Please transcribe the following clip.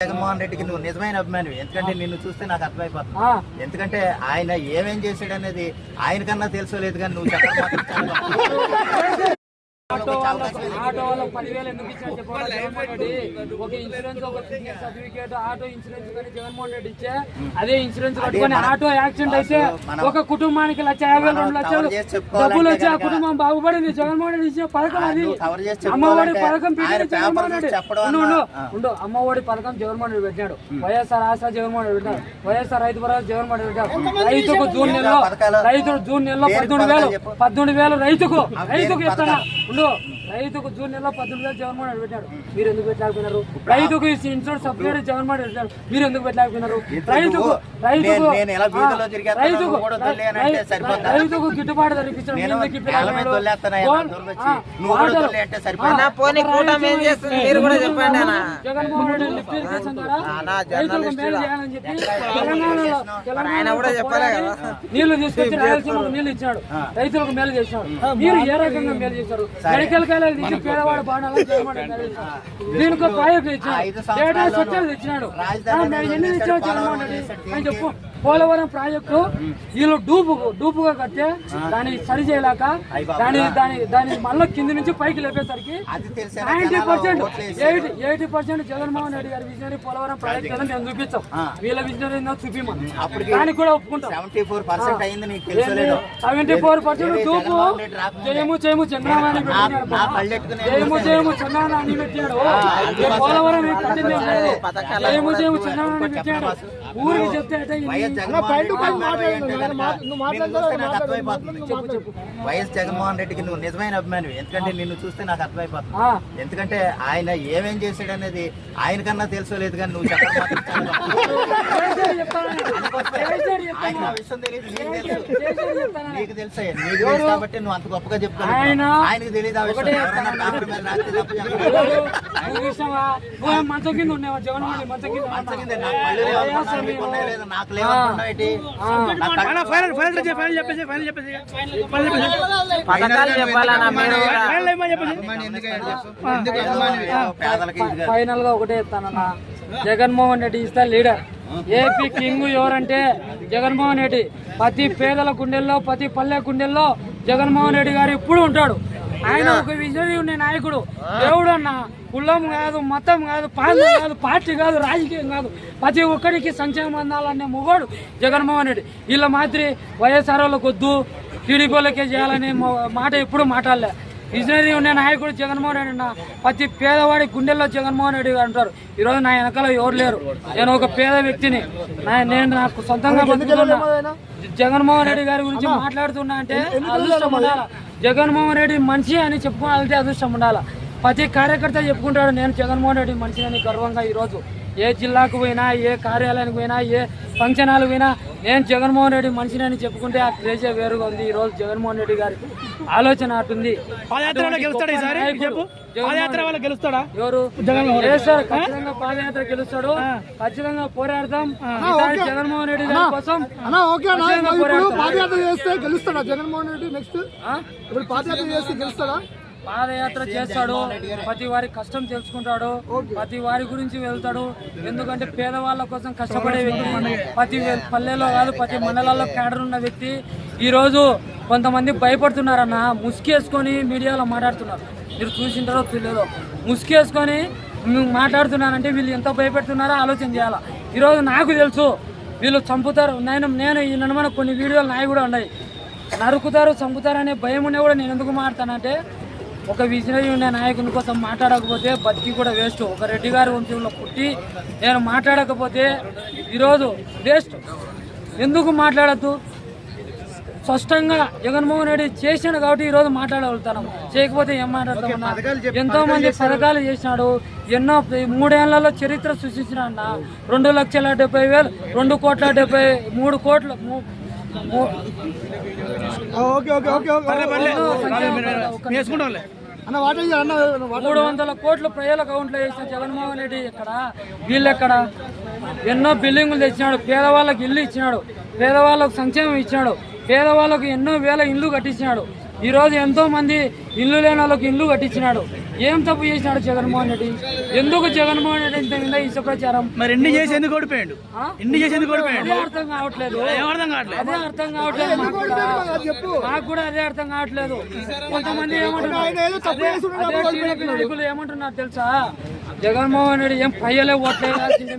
జగన్మోహన్ రెడ్డికి నువ్వు నిజమైన అభిమానివి ఎందుకంటే నిన్ను చూస్తే నాకు అర్థమైపోతుంది. ఎందుకంటే ఆయన ఏమేం చేశాడు అనేది ఆయన కన్నా తెలుసో లేదు కానీ నువ్వు చెప్పడం ఆటో వాళ్ళ ఆటో వాళ్ళకి పదివేలు ఎందుకు ఇచ్చాడు చెప్పాలి జగన్మోహన్ రెడ్డి. ఒక ఇన్సూరెన్స్ ఒక సర్టిఫికేట్ ఆటో ఇన్సూరెన్స్ కానీ జగన్మోహన్ రెడ్డి ఇచ్చే అదే ఇన్సూరెన్స్ కట్టుకొని ఆటో యాక్సిడెంట్ అయితే ఒక కుటుంబానికి లక్ష యాభై వేలు, రెండు లక్షలు డబ్బులు వచ్చి ఆ కుటుంబం బాగుపడింది. జగన్మోహన్ రెడ్డి ఇచ్చే పథకం అది. అమ్మఒడి పథకం పెట్టాడు జగన్మోహన్ పేపర్ రెడ్డి. చెప్పడం ఉండు, అమ్మఒడి పథకం జగన్మోహన్ రెడ్డి పెట్టాడు వైఎస్ఆర్ ఆశ జగన్మోహన్ రెడ్డి పెట్టాడు వైఎస్ఆర్ రైతు భరోసా జగన్మోహన్ రెడ్డి పెట్టాడు రైతుకు జూన్ నెలలో? రైతుకు జూన్ నెలలో పద్దెనిమిది వేలు? పద్దెనిమిది వేలు రైతుకు రైతుకు ఇస్తాడా? ఉండు రైతుకు జూన్ నెలలో పద్దెనిమిది వేలు జగన్మోహన్ రెడ్డి పెట్టాడు మీరు ఎందుకు పెట్టలేకపోయినారు? రైతుకు ఇన్సూరెన్స్ సబ్సిడీ జగన్మోహన్ రెడ్డి పెట్టాడు మీరు ఎందుకు పెట్టలేకపోయినారు? రైతుకు రైతుకు రైతుకు? రైతుకు గిట్టుబాటు ధరిపించడం ఎందుకు. జగన్మోహన్ రెడ్డి లిఫ్ట్ ఇరిగేషన్ ద్వారా రైతులకు మేలు చేయాలని చెప్పి తెలంగాణలో. నీళ్ళు తీసుకొచ్చి రాయలసీమకు నీళ్ళు ఇచ్చాడు రైతులకు మేలు చేసినాడు. మీరు ఏ రకంగా మేలు చేశారు? మెడికల్ కాలేజ్ పేదవాడు బాణాలు దీనికి ఒక ప్రాజెక్ట్ ఇచ్చినాడు రాజధాని ఆ, మరి ఎన్ని జగన్మోహన్ రెడ్డి అని చెప్పు. పోలవరం ప్రాజెక్టు వీళ్ళు డూపు డూపుగా కడితే దాన్ని సరి చేయలేక దాని దాని దాని మళ్ళీ కింది నుంచి పైకి లేపేసరికి ninety percent. Eighty eighty percent Jaganmohan Reddy గారి విజనరీ పోలవరం ప్రాజెక్ట్ కదా మేము చూపించాం. వీళ్ళ విజనరీ ఏందో చూపిమని దానికి కూడా ఒప్పుకుంటాం. సెవెంటీ ఫోర్ పర్సెంట్ తూపు జయము జయము చంద్రబాబు జయము జయము చంద్రబాబు అని పెట్టాడు పోలవరం. జయము జయము చంద్రబాబు అని పెట్టాడు ఊరికి చెప్తే అయితే వైఎస్ జగన్మోహన్ రెడ్డికి నువ్వు నిజమైన అభిమానివి. ఎందుకంటే నిన్ను చూస్తే నాకు అర్థమైపోతుంది. ఎందుకంటే ఆయన ఏమేం చేశాడు అనేది ఆయన కన్నా తెలుసో లేదు కానీ నువ్వు నీకు తెలుసు. నీకు తెలుసా కాబట్టి నువ్వు అంత గొప్పగా చెప్తావు. ఆయన? ఆయనకు తెలియదు ఆ విషయం. మంచం కింద జగన్మోహన్ మంచం కింద? నాకు కళ్ళు పథకాలు చెప్పాలన్నా మీరు. ఫైనల్గా ఒకటే ఇస్తానన్న Jaganmohan Reddy is the leader AP king ఎవరంటే జగన్మోహన్ రెడ్డి. ప్రతి పేదల గుండెల్లో ప్రతి పల్లె గుండెల్లో జగన్మోహన్ రెడ్డి గారు ఎప్పుడు ఉంటాడు. ఆయన ఒక విజనరీ ఉండే నాయకుడు. దేవుడు అన్న కులం కాదు మతం కాదు ప్రాంతం కాదు పార్టీ కాదు రాజకీయం కాదు. ప్రతి ఒక్కరికి సంక్షేమం అందాలనే మొగోడు జగన్మోహన్ రెడ్డి. వీళ్ళ మాదిరి వైఎస్ఆర్ వాళ్ళకి వద్దు టీడీపీ వాళ్ళకే చేయాలనే మాట ఎప్పుడు మాట్లాడలే. విజనరీ ఉండే నాయకుడు జగన్మోహన్ రెడ్డి అన్న ప్రతి పేదవాడి గుండెల్లో జగన్మోహన్ రెడ్డి గారు అంటారు ఈరోజు నా వెనకాల ఎవరు లేరు. నేను ఒక పేద వ్యక్తిని. నేను నాకు సొంతంగా జగన్మోహన్ రెడ్డి గారి? గురించి మాట్లాడుతున్నా అంటే జగన్మోహన్ రెడ్డి మనిషి అని చెప్పుకోవాలంటే అదృష్టం ఉండాలి. ప్రతి కార్యకర్త చెప్పుకుంటాడు నేను జగన్మోహన్ రెడ్డి మనిషి అని గర్వంగా ఈరోజు ఏ జిల్లాకు పోయినా ఏ కార్యాలయానికి పోయినా ఏ ఫంక్షన్ హాల్కి పోయినా నేను జగన్మోహన్ రెడ్డి మనిషిని అని చెప్పుకుంటే ఆ క్రేజే వేరుగా ఉంది. ఈ రోజు జగన్మోహన్ రెడ్డి గారి ఆలోచన అటుంది పాదయాత్రలో గెలుస్తాడా ఈసారి నాయకుడు. చెప్పు. జగన్మోహన్ పాదయాత్ర వల్ల గెలుస్తాడా? ఎవరు? ఖచ్చితంగా పాదయాత్ర గెలుస్తాడు. ఖచ్చితంగా పోరాడతాం జగన్మోహన్ రెడ్డి గారి కోసం. పాదయాత్ర చేస్తే గెలుస్తాడా జగన్మోహన్ రెడ్డి? నెక్స్ట్? ఇప్పుడు పాదయాత్ర చేస్తే గెలుస్తాడా? పాదయాత్ర చేస్తాడు. ప్రతి వారి కష్టం తెలుసుకుంటాడు. ప్రతి వారి గురించి వెళ్తాడు. ఎందుకంటే పేదవాళ్ళ కోసం కష్టపడే వ్యక్తి ప్రతి పల్లెలో కాదు ప్రతి మండలాల్లో క్యాడర్ ఉన్న వ్యక్తి. ఈ రోజు కొంతమంది భయపడుతున్నారన్న. ముసుకేసుకొని మీడియాలో మాట్లాడుతున్నారు. మీరు చూసింటారో చూడలేదో. ముసుకేసుకొని నువ్వు మాట్లాడుతున్నానంటే వీళ్ళు ఎంత భయపెడుతున్నారో ఆలోచన చేయాలా. ఈరోజు నాకు తెలుసు వీళ్ళు చంపుతారు. నేను నేను ఈ నడమన కొన్ని వీడియోలు నాయి కూడా ఉన్నాయి. నరుకుతారు చంపుతారు అనే భయం ఉండే కూడా నేను ఎందుకు మాట్లాడతానంటే ఒక విజనరీ ఉండే నాయకుని కోసం మాట్లాడకపోతే బతికి కూడా వేస్ట్. ఒక రెడ్డి గారి వంశంలో పుట్టి నేను మాట్లాడకపోతే ఈరోజు వేస్ట్. ఎందుకు మాట్లాడద్దు? స్పష్టంగా జగన్మోహన్ రెడ్డి చేసాడు కాబట్టి ఈ రోజు మాట్లాడగలుగుతాను. చేయకపోతే ఏం మాట్లాడతామన్నా ఎంతో మంది పథకాలు చేసినాడు. ఎన్నో మూడేళ్ళలో చరిత్ర సృష్టించిన అన్న. రెండు లక్షల డెబ్బై వేలు రెండు కోట్ల డెబ్బై మూడు కోట్ల ఓకే ఓకే ఓకే అన్న మూడు వందల కోట్లు ప్రజల అకౌంట్లో వేసిన జగన్మోహన్ రెడ్డి ఇక్కడ వీళ్ళు ఎక్కడ? ఎన్నో బిల్డింగులు తెచ్చినాడు పేదవాళ్ళకి ఇల్లు ఇచ్చినాడు పేదవాళ్ళకు సంక్షేమం ఇచ్చినాడు పేదవాళ్ళకు ఎన్నో వేల ఇల్లు కట్టించినాడు. ఈ రోజు ఎంతో మంది ఇల్లు లేని వాళ్ళకి ఇల్లు కట్టించినాడు. ఏం తప్పు చేసినాడు జగన్మోహన్ రెడ్డి? ఎందుకు జగన్మోహన్ రెడ్డి ఇంత మీద ఇష్ట ప్రచారం మరి ఎన్ని చేసి ఎందుకు ఓడిపోయాడు? ఎన్ని చేసి ఎందుకు ఓడిపోయాడు? అదే అర్థం కావట్లేదు. ఏమర్థం కావట్లేదు? అదే అర్థం కావట్లేదు మాకు కూడా. చెప్పు. నాకు కూడా అదే అర్థం కావట్లేదు. కొంతమంది ఏమంటున్నారు? నాయకులు ఏమంటున్నారు తెలుసా? జగన్మోహన్ రెడ్డి ఏం పయ్యలే ఓట్లేయాల్సిందే